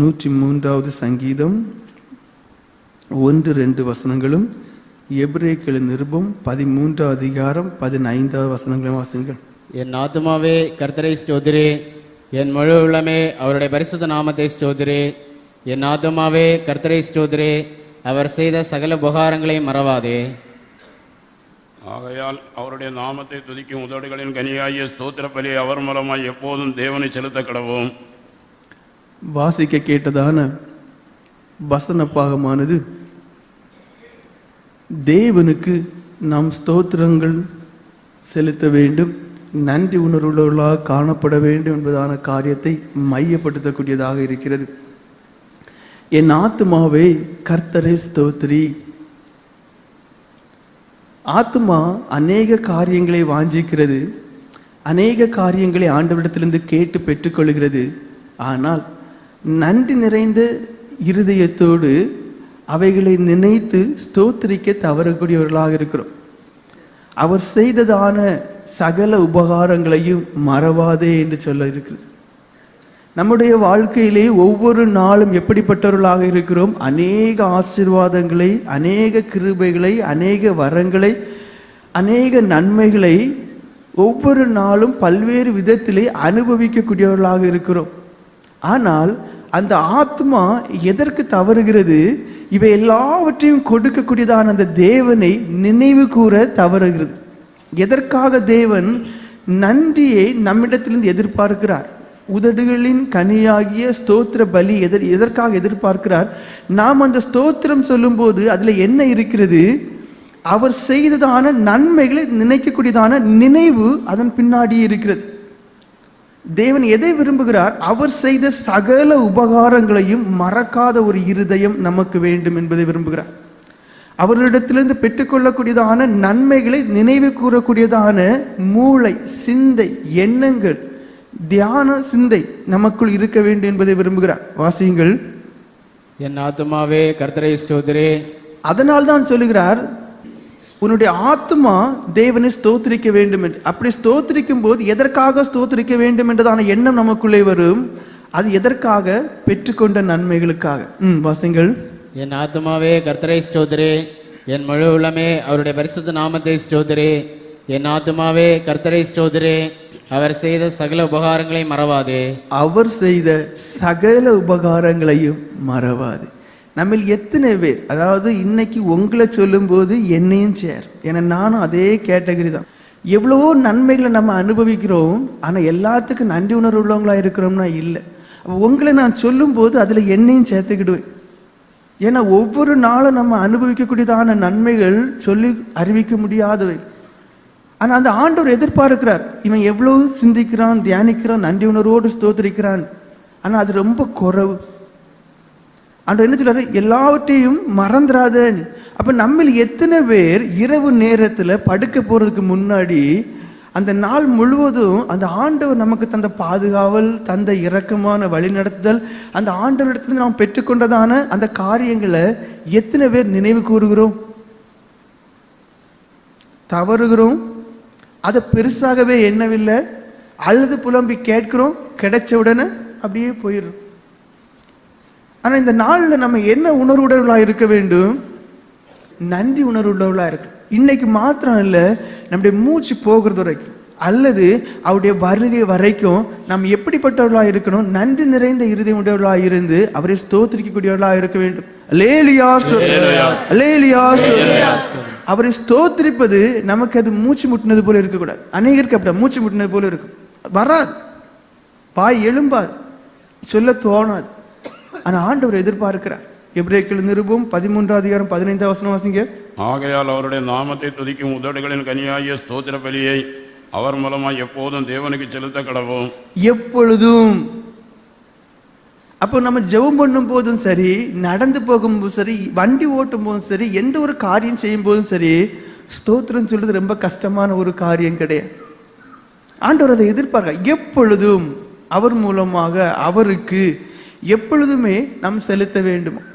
நூற்றி மூன்றாவது சங்கீதம் ஒன்று ரெண்டு வசனங்களும் எபிரேக்கள் நிருபம் பதிமூன்றாவது அதிகாரம் பதினைந்தாவது வசனங்களும் வாசிங்கள் என் ஆத்துமாவே கர்த்தரை ஸ்தோத்திரே. என் முழு உள்ளமே அவருடைய பரிசுத்த நாமத்தை ஸ்தோத்திரே. என் ஆத்துமாவே கர்த்தரை ஸ்தோத்திரே. அவர் செய்த சகல உபகாரங்களை மறவாதே. ஆகையால் அவருடைய நாமத்தை துதிக்கும் உதடுகளின் கனியாகிய ஸ்தோத்திர பலி அவர் மூலமாய் எப்போதும் தேவனை செலுத்த கடவோம். வாசிக்க கேட்டதான வசன பாகமானது தேவனுக்கு நாம் ஸ்தோத்திரங்கள் செலுத்த வேண்டும் நன்றி உணர்வுள்ளவர்களாக காணப்பட வேண்டும் என்பதான காரியத்தை மையப்படுத்தக்கூடியதாக இருக்கிறது. என் ஆத்மாவே கர்த்தரே ஸ்தோத்ரி ஆத்மா அநேக காரியங்களை வாஞ்சிக்கிறது அநேக காரியங்களை ஆண்டவரிடத்திலிருந்து கேட்டு பெற்றுக்கொள்கிறது. ஆனால் நன்றி நிறைந்த இருதயத்தோடு அவைகளை நினைத்து ஸ்தோத்திரிக்க தவறக்கூடியவர்களாக இருக்கிறோம். அவர் செய்ததான சகல உபகாரங்களையும் மறவாதே என்று சொல்ல இருக்கிறது. நம்முடைய வாழ்க்கையிலே ஒவ்வொரு நாளும் எப்படிப்பட்டவர்களாக இருக்கிறோம்? அநேக ஆசீர்வாதங்களை அநேக கிருபைகளை அநேக வரங்களை அநேக நன்மைகளை ஒவ்வொரு நாளும் பல்வேறு விதத்திலே அனுபவிக்கக்கூடியவர்களாக இருக்கிறோம். ஆனால் அந்த ஆத்மா எதற்கு தவறுகிறது? இவை எல்லாவற்றையும் கொடுக்கக்கூடியதான அந்த தேவனை நினைவு கூற தவறுகிறது. எதற்காக தேவன் நன்றியை நம்மிடத்திலிருந்து எதிர்பார்க்கிறார்? உதடுகளின் கனியாகிய ஸ்தோத்திர பலி எதர் எதற்காக எதிர்பார்க்கிறார்? நாம் அந்த ஸ்தோத்திரம் சொல்லும்போது அதில் என்ன இருக்கிறது? அவர் செய்ததான நன்மைகளை நினைக்கக்கூடியதான நினைவு அதன் பின்னாடி இருக்கிறது. தேவன் எதை விரும்புகிறார்? அவர் செய்த சகல உபகாரங்களையும் மறக்காத ஒரு இருதயம் நமக்கு வேண்டும் என்பதை விரும்புகிறார். அவரிடத்திலிருந்து பெற்றுக்கொள்ளக்கூடியதான நன்மைகளை நினைவு கூறக்கூடியதான மூளை சிந்தை எண்ணங்கள் தியான சிந்தை நமக்குள் இருக்க வேண்டும் என்பதை விரும்புகிறார். வாசியுங்கள். என் ஆத்துமாவே கர்த்தரை ஸ்தோத்திரே. அதனால் தான் சொல்லுகிறார் உன்னுடைய ஆத்மா தேவனை ஸ்தோத்திரிக்க வேண்டும் என்று. அப்படி ஸ்தோத்திரிக்கும் போது எதற்காக ஸ்தோத்திரிக்க வேண்டும் என்றதான எண்ணம் நமக்குள்ளே வரும். அது எதற்காக? பெற்றுக்கொண்ட நன்மைகளுக்காக. ம் வாசிங்கள். என் ஆத்துமாவே கர்த்தரை ஸ்தோத்திரே. என் முழு உள்ளமே அவருடைய பரிசுத்த நாமத்தை ஸ்தோத்திரே. என் ஆத்துமாவே கர்த்தரை ஸ்தோத்திரே. அவர் செய்த சகல உபகாரங்களை மறவாதே. அவர் செய்த சகல உபகாரங்களையும் மறவாது. நம்மில் எத்தனை பேர் அதாவது இன்னைக்கு உங்களை சொல்லும்போது என்னையும் சேர். ஏன்னா நானும் அதே கேட்டகரி தான். எவ்வளவோ நன்மைகளை நம்ம அனுபவிக்கிறோம் ஆனால் எல்லாத்துக்கும் நன்றி உணர்வு உள்ளவங்களா இருக்கிறோம்னா இல்லை. அப்ப உங்களை நான் சொல்லும்போது அதில் என்னையும் சேர்த்துக்கிடுவேன். ஏன்னா ஒவ்வொரு நாளும் நம்ம அனுபவிக்கக்கூடியதான நன்மைகள் சொல்லி அறிவிக்க முடியாதவை. ஆனால் அந்த ஆண்டவர் எதிர்பார்க்கிறார். இவன் எவ்வளவு சிந்திக்கிறான் தியானிக்கிறான் நன்றி உணர்வோடு ஸ்தோத்திரிக்கிறான். ஆனால் அது ரொம்ப குறவு. ஆண்டவர் என்ன சொல்றாரு? எல்லாவற்றையும் மறந்துடாத அப்போ அப்ப நம்மில் எத்தனை பேர் இரவு நேரத்துல படுக்க போறதுக்கு முன்னாடி அந்த நாள் முழுவதும் அந்த ஆண்டவர் நமக்கு தந்த பாதுகாவல் தந்த இரக்கமான வழிநடத்துதல் அந்த ஆண்டவரிடத்துல நாம் பெற்றுக்கொண்டதான அந்த காரியங்களை எத்தனை பேர் நினைவு கூறுகிறோம்? தவறுகிறோம். அதை பெருசாகவே எண்ணவில்லை. அழுது புலம்பி கேட்கிறோம். கிடைச்ச உடனே அப்படியே போயிடுறோம். ஆனா இந்த நாள்ல நம்ம என்ன உணர்வுடையவர்களா இருக்க வேண்டும்? நன்றி உணர்வுள்ளவர்களா இருக்கு. இன்னைக்கு மாத்திரம் இல்ல நம்முடைய மூச்சு போகிறது வரைக்கும் அல்லது அவருடைய வருகை வரைக்கும் நாம் எப்படிப்பட்டவர்களா இருக்கணும்? நன்றி நிறைந்த இருதயம் உடையவர்களா இருந்து அவரை ஸ்தோத்திரிக்கக்கூடியவர்களா இருக்க வேண்டும். அவரை ஸ்தோத்திரிப்பது நமக்கு அது மூச்சு முட்டினது போல இருக்கக்கூடாது. அநேகருக்கு அப்படி மூச்சு முட்டினது போல இருக்கும். வராது. பாய் எழும்பாது. சொல்ல தோணாது. ஆனா ஆண்டவர் எதிர்பார்க்கிறார். எப்ரேக்கில் நிருபம் பதிமூன்றாவது அதிகாரம் பதினைந்தாவது வசனம் வாசிங்க. ஆகையால் அவருடைய நாமத்தை துதிக்கும் உதடுகளின் கனியாகிய ஸ்தோத்திர பலியை அவர் மூலமாய் எப்போதும் தேவனுக்கு செலுத்த கடவோம். எப்பொழுதும். அப்போ நம்ம ஜெபம் பண்ணும் போதும் சரி நடந்து போகும்போதும் சரி வண்டி ஓட்டும் போதும் சரி எந்த ஒரு காரியம் செய்யும் போதும் சரி ஸ்தோத்திரம் சொல்றது ரொம்ப கஷ்டமான ஒரு காரியம் கிடையாது. ஆண்டவர் அதை எதிர்பார்க்க எப்பொழுதும். அவர் மூலமாக அவருக்கு எப்பொழுதுமே நாம் செலுத்த வேண்டும்.